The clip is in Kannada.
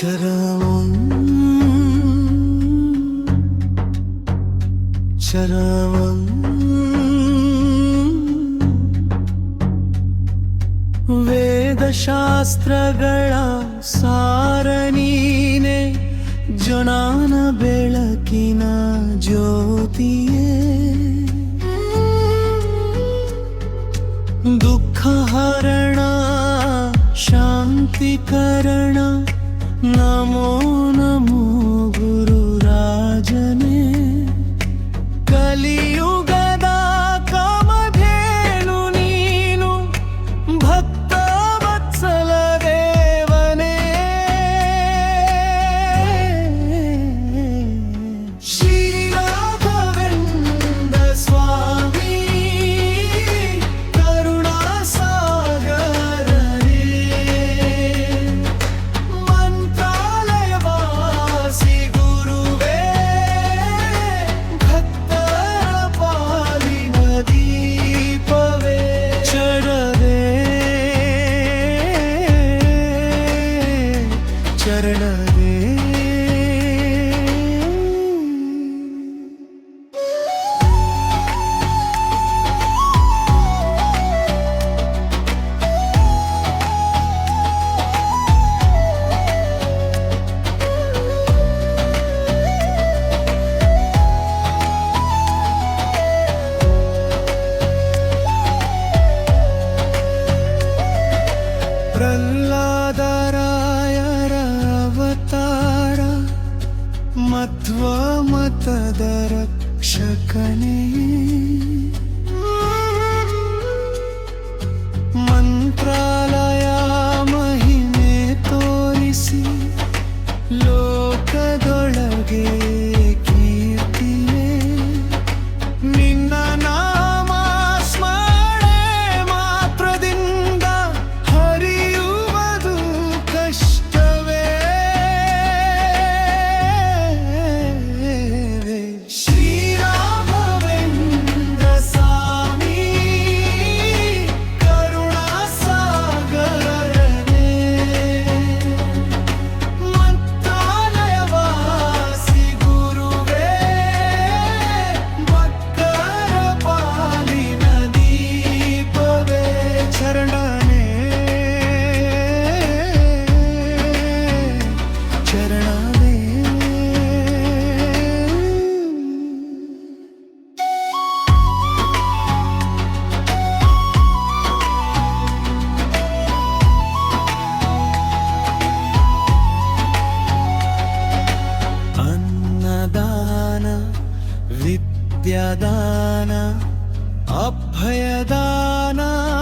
ಅಕ್ಷರ ಚರವನ್ ವೇದಶಾಸ್ತ್ರಗಳ ಸಾರನೀನೆ ಜೊನಾನ ಬೆಳಕಿನ ಜ್ಯೋತಿಯೇ ದುಃಖಹರಣ ಶಾಂತಿಕರಣ నమో నమో గురురాజనే కలియు você. ಮತ್ವ ಮತದ ರಕ್ಷಕನೇ. यदाना अभयदाना।